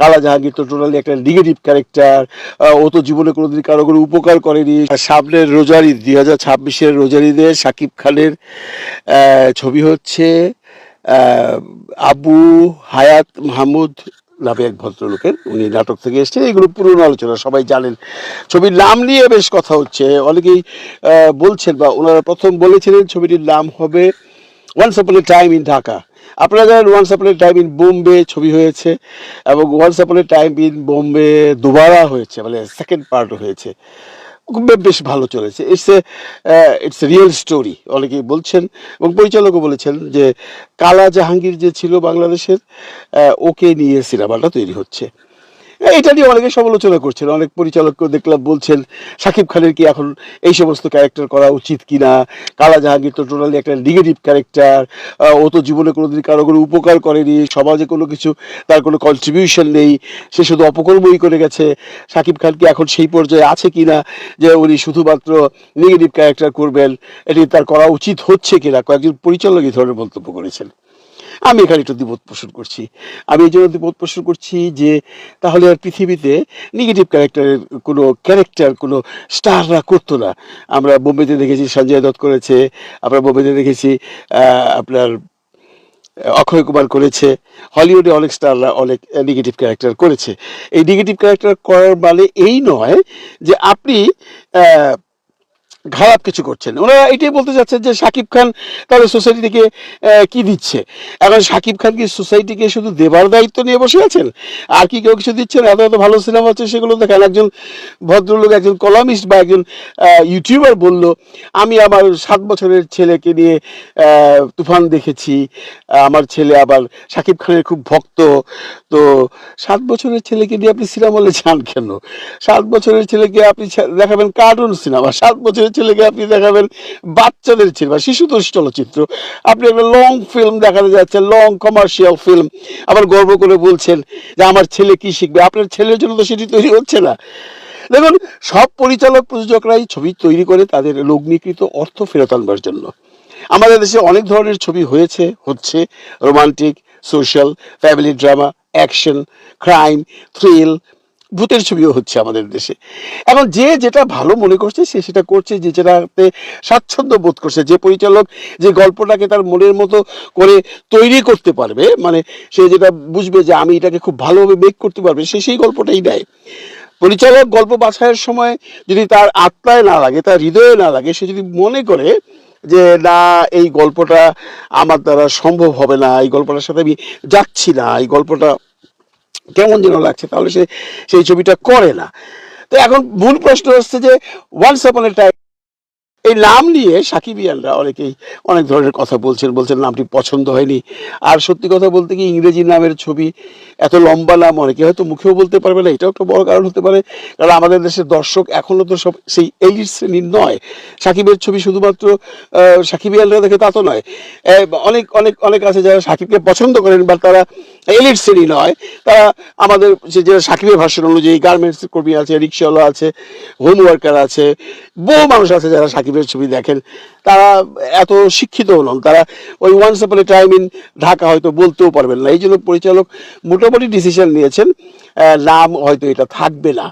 কালা জাহাঙ্গীর তো টোটালি একটা নেগেটিভ ক্যারেক্টার ও তো জীবনে কোনোদিন কারও কোনো উপকার করেনি। সামনের রোজারি, দুই হাজার ছাব্বিশের রোজারিতে শাকিব খানের ছবি হচ্ছে আবু হায়াত মাহমুদ নামে এক ভদ্রলোকের। উনি নাটক থেকে এসেছেন এগুলো পুরনো আলোচনা, সবাই জানেন। ছবির নাম নিয়ে বেশ কথা হচ্ছে। অনেকেই বলছেন বা ওনারা প্রথম বলেছিলেন ছবিটির নাম হবে once upon a time in Dhaka আপনারা জানেন once upon a time in Bombay ছবি হয়েছে এবং once upon a time in Bombay Dobaara হয়েছে মানে সেকেন্ড পার্ট হয়েছে। বেশ ভালো চলেছে। It's a it's real story অনেকেই বলছেন এবং পরিচালকও বলেছেন যে কালা জাহাঙ্গীর যে ছিল বাংলাদেশের ওকে নিয়ে সিনেমাটা তৈরি হচ্ছে। এটা নিয়ে অনেকে সমালোচনা করছেন। অনেক পরিচালককে দেখলাম বলছেন শাকিব খানের কি এখন এই সমস্ত ক্যারেক্টার করা উচিত কিনা? কালা জাহাঙ্গীর তো টোটালি একটা নেগেটিভ ক্যারেক্টার ও তো জীবনে কোনোদিন কারও কোনো উপকার করেনি, সমাজে কোনো কিছু তার কোনো কন্ট্রিবিউশন নেই, সে শুধু অপকর্মই করে গেছে। সাকিব খান কি এখন সেই পর্যায়ে আছে কিনা? যে উনি শুধুমাত্র নেগেটিভ ক্যারেক্টার করবেন, এটি তার করা উচিত হচ্ছে কিনা? কয়েকজন পরিচালক এই ধরনের মন্তব্য করেছেন। আমি এখানে একটু দ্বিমত পোষণ করছি। আমি এই জন্য দ্বিমত পোষণ করছি যে, তাহলে আর পৃথিবীতে নেগেটিভ ক্যারেক্টারের কোনো ক্যারেক্টার কোনো স্টাররা করতো না। আমরা বোম্বেতে দেখেছি, সঞ্জয় দত্ত করেছে, আমরা বোম্বেতে দেখেছি আপনার অক্ষয় কুমার করেছে। হলিউডে অনেক স্টাররা অনেক নেগেটিভ ক্যারেক্টার করেছে। এই নেগেটিভ ক্যারেক্টার করার মানে এই নয় যে আপনি খারাপ কিছু করছেন। ওনারা এটাই বলতে চাচ্ছেন যে শাকিব খান তাহলে সোসাইটিকে কি দিচ্ছে? এখন শাকিব খান কি সোসাইটিকে শুধু দেবার দায়িত্ব নিয়ে বসে আছেন? আর কি কেউ কিছু দিচ্ছেন এত এত ভালো সিনেমা হচ্ছে, সেগুলো দেখেন একজন ভদ্রলোক, একজন কলামিস্ট বা একজন ইউটিউবার বলল, আমি আমার সাত বছরের ছেলেকে নিয়ে তুফান দেখেছি। আমার ছেলে আবার শাকিব খানের খুব ভক্ত। তো সাত বছরের ছেলেকে নিয়ে আপনি সিনেমা হলে যান কেন? সাত বছরের ছেলেকে আপনি দেখাবেন কার্টুন সিনেমা। সাত বছরের ছেলেকে আপনি দেখাবেন বাচ্চাদের সিনেমা শিশুতোষ চলচ্চিত্র। আপনি একটা লং ফিল্ম দেখাতে যাচ্ছেন লং কমার্শিয়াল ফিল্ম আবার গর্ব করে বলছেন যে আমার ছেলে কি শিখবে? আপনার ছেলের জন্য তো সেটি তৈরি হচ্ছে না। দেখুন, সব পরিচালক, প্রযোজকরাই ছবি তৈরি করে তাদের লগ্নিকৃত অর্থ ফেরত আনবার জন্য। আমাদের দেশে অনেক ধরনের ছবি হয়েছে, হচ্ছে romantic social family drama action crime thrill ভূতের ছবিও হচ্ছে আমাদের দেশে। এখন যে যেটা ভালো মনে করছে, সে সেটা করছে যে যেটাতে স্বাচ্ছন্দ্য বোধ করছে। যে পরিচালক যে গল্পটাকে তার মনের মতো করে তৈরি করতে পারবে মানে সে যেটা বুঝবে যে আমি এটাকে খুব ভালোভাবে মেক করতে পারবে, সে সেই গল্পটাই নেয় পরিচালক গল্প বাছাইয়ের সময় যদি তার আত্মায় না লাগে, তার হৃদয়ে না লাগে, সে যদি মনে করে যে, না, এই গল্পটা আমার দ্বারা সম্ভব হবে না, এই গল্পটার সাথে আমি যাচ্ছি না, এই গল্পটা কেমন যেন লাগছে, তাহলে সে, সেই ছবিটা করে না। তো এখন মূল প্রশ্ন হচ্ছে যে ওয়ান্স আপন এ টাইম এই নাম নিয়ে সাকিবিয়ানরা অনেকেই অনেক ধরনের কথা বলছেন বলছেন নামটি পছন্দ হয়নি। আর সত্যি কথা বলতে কি ইংরেজি নামের ছবি এত লম্বা নাম অনেকে হয়তো মুখেও বলতে পারবে না, এটাও একটা বড় কারণ হতে পারে। কারণ আমাদের দেশের দর্শক এখনও তো সব সেই এলিট শ্রেণির নয়। সাকিবের ছবি শুধুমাত্র সাকিবিয়ানরা দেখে তা তো নয়। অনেক অনেক অনেক আছে যারা সাকিবকে পছন্দ করেন বা তারা এলিট শ্রেণি নয়। তারা আমাদের যে যে সাকিবের ভাষণ অনুযায়ী গার্মেন্টস কর্মী আছে রিক্সাওয়ালা আছে হোম ওয়ার্কার আছে, বহু মানুষ আছে যারা সাকিবের ছবি দেখেন, তারা এত শিক্ষিত নন তারা ওই once upon a time in Dhaka হয়তো বলতেও পারবেন না। এই জন্য পরিচালক মোটামুটি ডিসিশন নিয়েছেন নাম হয়তো এটা থাকবে না।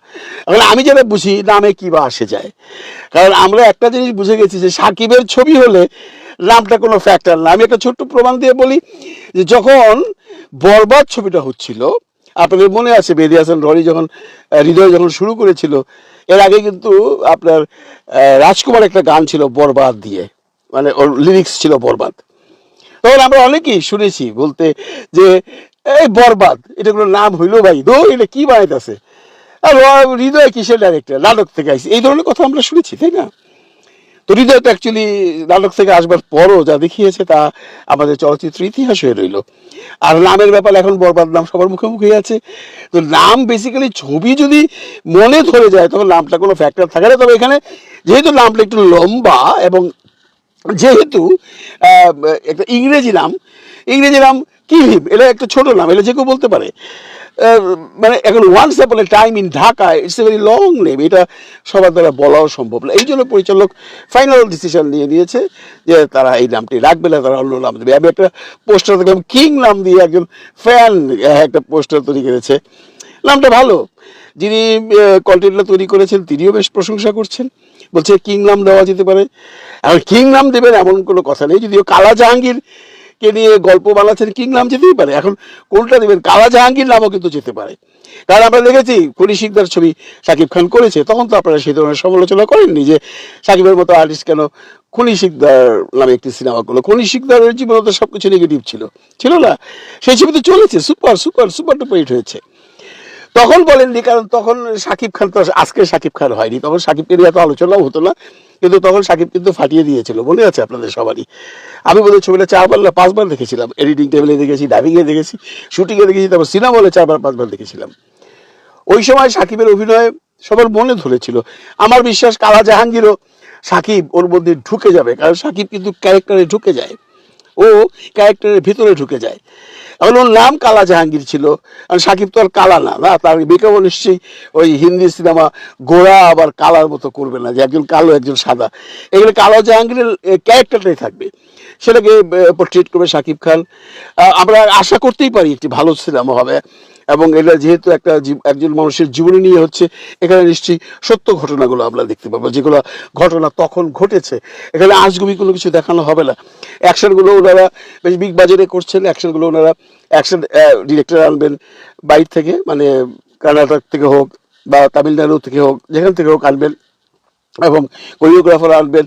এখন আমি যেটা বুঝি, নামে কি বা আসে যায়। কারণ আমরা একটা জিনিস বুঝে গেছি যে সাকিবের ছবি হলে নামটা কোনো ফ্যাক্টর না। আমি একটা ছোট্ট প্রমাণ দিয়ে বলি যে যখন বরবাদ ছবিটা হচ্ছিল, আপনাদের মনে আছে বেদি হাসান রনি যখন হৃদয় যখন শুরু করেছিল এর আগে কিন্তু আপনার রাজকুমার একটা গান ছিল বরবাদ দিয়ে মানে ওর লিরিক্স ছিল বরবাদ। তখন আমরা অনেকেই শুনেছি বলতে যে, এই বরবাদ, এটা কোনো নাম হইল ভাই, দো, এটা কি বানাইতেছে? আর হৃদয় কিসের ডাইরেক্টর নাটক থেকে আইসি এই ধরনের কথা আমরা শুনেছি, তাই না? তো হৃদয় তো অ্যাকচুয়ালি নাটক থেকে আসবার পরও যা দেখিয়েছে তা আমাদের চলচ্চিত্র ইতিহাস হয়ে রইল। আর নামের ব্যাপারে এখন বরবাদ নাম সবার মুখে মুখে আছে। তো নাম বেসিক্যালি ছবি যদি মনে ধরে যায়, তখন নামটা কোনো ফ্যাক্টর থাকে না। তবে এখানে যেহেতু নামটা একটু লম্বা এবং যেহেতু একটা ইংরেজি নাম ইংরেজি নাম কিলিম এটা একটা ছোট নাম, এটা যে কেউ বলতে পারে। মানে এখন once upon a time in Dhaka it's a very long name এটা সবার দ্বারা বলাও সম্ভব না। এই জন্য পরিচালক ফাইনাল ডিসিশন নিয়ে নিয়েছে যে তারা এই নামটি রাখবে না, তারা অন্য নাম দেবে। আমি একটা পোস্টার দেখলাম কিং নাম দিয়ে একজন ফ্যান একটা পোস্টার তৈরি করেছে। নামটা ভালো। যিনি কন্টেন্টটা তৈরি করেছেন, তিনিও বেশ প্রশংসা করছেন। বলছে কিং নাম দেওয়া যেতে পারে। আর কিং নাম দেবেন এমন কোনো কথা নেই, যদিও কালা জাহাঙ্গীর কে নিয়ে গল্প বানাচ্ছেন, কিং নাম যেতেই পারে। এখন কোনটা দেবেন কালা জাহাঙ্গীর নামও কিন্তু যেতে পারে। কারণ আমরা দেখেছি খনি শিকদার ছবি শাকিব খান করেছে। তখন তো আপনারা সেই ধরনের সমালোচনা করেননি যে সাকিবের মতো আর্টিস্ট কেন খনি শিকদার নামে একটি সিনেমা করল। খনি শিকদারের জীবনে তো সব কিছু নেগেটিভ ছিল। ছিল না। সেই ছবি তো চলেছে। Super super super duper hit হয়েছে। তখন বলেননি, কারণ তখন সাকিব খান তো আজকে সাকিব খান হয়নি। তখন সাকিবকে নিয়ে এত আলোচনাও হতো না। কিন্তু তখন সাকিব কিন্তু ফাটিয়ে দিয়েছিল। মনে আছে আপনাদের সবারই? আমি বলে ছবিটা চারবার না, পাঁচবার দেখেছিলাম। এডিটিং টেবিলে দেখেছি ডাবিংয়ে দেখেছি শুটিংয়ে দেখেছি, তারপর সিনেমা হলে চারবার, পাঁচবার দেখেছিলাম। ওই সময় সাকিবের অভিনয় সবার মনে ধরেছিল। আমার বিশ্বাস কালা জাহাঙ্গীরও সাকিব ওর মধ্যে ঢুকে যাবে, কারণ সাকিব কিন্তু ক্যারেক্টারে ঢুকে যায়। ও ক্যারেক্টারের ভিতরে ঢুকে যায়। এখন ওর নাম কালা জাহাঙ্গীর ছিল। আর সাকিব তো আর কালা না না, তার বেকাবো নিশ্চয়ই ওই হিন্দি সিনেমা গোড়া আবার কালার মতো করবে না যে একজন কালো, একজন সাদা। এখানে কালো জাহাঙ্গীরের ক্যারেক্টারটাই থাকবে। সেটাকে পোর্ট্রেট করবে সাকিব খান। আমরা আশা করতেই পারি একটি ভালো সিনেমা হবে। এবং এটা যেহেতু একটা একজন মানুষের জীবনী নিয়ে হচ্ছে, এখানে নিশ্চয়ই সত্য ঘটনাগুলো আমরা দেখতে পাবো। যেগুলো ঘটনা তখন ঘটেছে। এখানে আজগুবি কোনো কিছু দেখানো হবে না। অ্যাকশনগুলো ওনারা বেশ বিগ বাজারে করছেন অ্যাকশনগুলো ওনারা অ্যাকশন ডিরেক্টর আনবেন বাইর থেকে মানে কর্ণাটক থেকে হোক বা তামিলনাড়ু থেকে হোক, যেখান থেকে হোক আনবেন এবং কোরিওগ্রাফার আনবেন।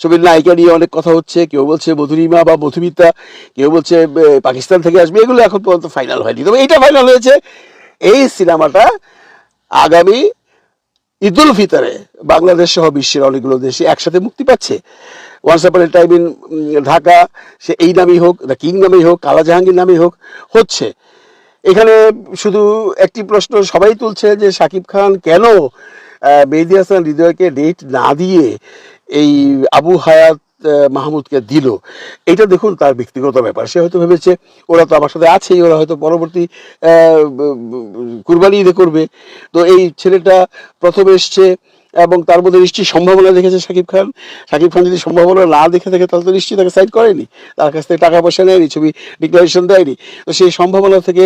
ছবির নায়িকা নিয়ে অনেক কথা হচ্ছে, কেউ বলছে মধুরিমা বা মধুমিতা, কেউ বলছে পাকিস্তান থেকে আসবে, এগুলো এখন পর্যন্ত ফাইনাল হয়নি। তবে এইটা ফাইনাল হয়েছে, এই সিনেমাটা আগামী ঈদুল ফিতরে বাংলাদেশ সহ বিশ্বের অনেকগুলো দেশে একসাথে মুক্তি পাচ্ছে। Once upon time in Dhaka সে এই নামেই হোক, দ্য কিং নামেই হোক কালা জাহাঙ্গীর নামেই হোক, হচ্ছে। এখানে শুধু একটি প্রশ্ন সবাই তুলছে যে শাকিব খান কেন মেহেদী হাসান হৃদয়কে ডেট না দিয়ে এই আবু হায়াত মাহমুদকে দিল। এটা দেখুন তার ব্যক্তিগত ব্যাপার। সে হয়তো ভেবেছে, ওরা তো আমার সাথে আছেই, ওরা হয়তো পরবর্তী কুরবানি ঈদে করবে। তো এই ছেলেটা প্রথম এসছে এবং তার মধ্যে নিশ্চয়ই সম্ভাবনা দেখেছে শাকিব খান। শাকিব খান যদি সম্ভাবনা না দেখে থাকে, তাহলে তো নিশ্চয়ই তাকে সাইড করেনি। তার কাছ থেকে টাকা পয়সা নেয়নি, ছবি ডিক্লারেশন দেয়নি। তো সেই সম্ভাবনা থেকে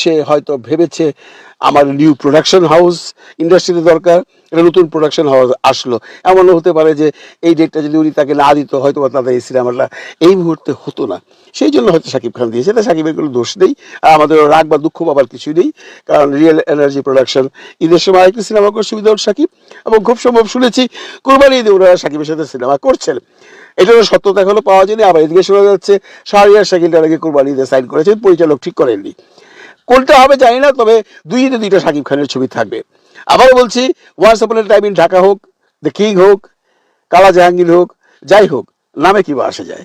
সে হয়তো ভেবেছে, আমার নিউ প্রোডাকশন হাউস ইন্ডাস্ট্রিতে দরকার। একটা নতুন প্রোডাকশন হওয়া আসলো। এমনও হতে পারে যে এই ডেটটা যদি উনি তাকে না দিত, হয়তো বা তাদের এই সিনেমাটা এই মুহূর্তে হতো না। সেই জন্য হয়তো সাকিব খান দিয়েছে। এটা সাকিবের কোনো দোষ নেই। আর আমাদের রাগ বা দুঃখ পাবার কিছুই নেই। কারণ রিয়েল এনার্জি প্রোডাকশন ঈদের সময় আরেকটি সিনেমা করছে উইদাউট সাকিব। এবং খুব সম্ভব শুনেছি, কোরবানি ঈদে ওনারা শাকিবের সাথে সিনেমা করছেন। এটারও সত্যতা এখনও পাওয়া যায়নি। আবার এদিকে শোনা যাচ্ছে, শাহরিয়ার শাকিলটা নাকি কোরবানি ঈদে সাইন করেছেন, পরিচালক ঠিক করেননি। কোনটা হবে জানি না, তবে দুই ঈদে দুইটা শাকিব খানের ছবি থাকবে। আবার বলছি once upon time in Dhaka হোক দ্য কিং হোক, কালা জাহাঙ্গীর হোক, যাই হোক, নামে কি বা আসে যায়।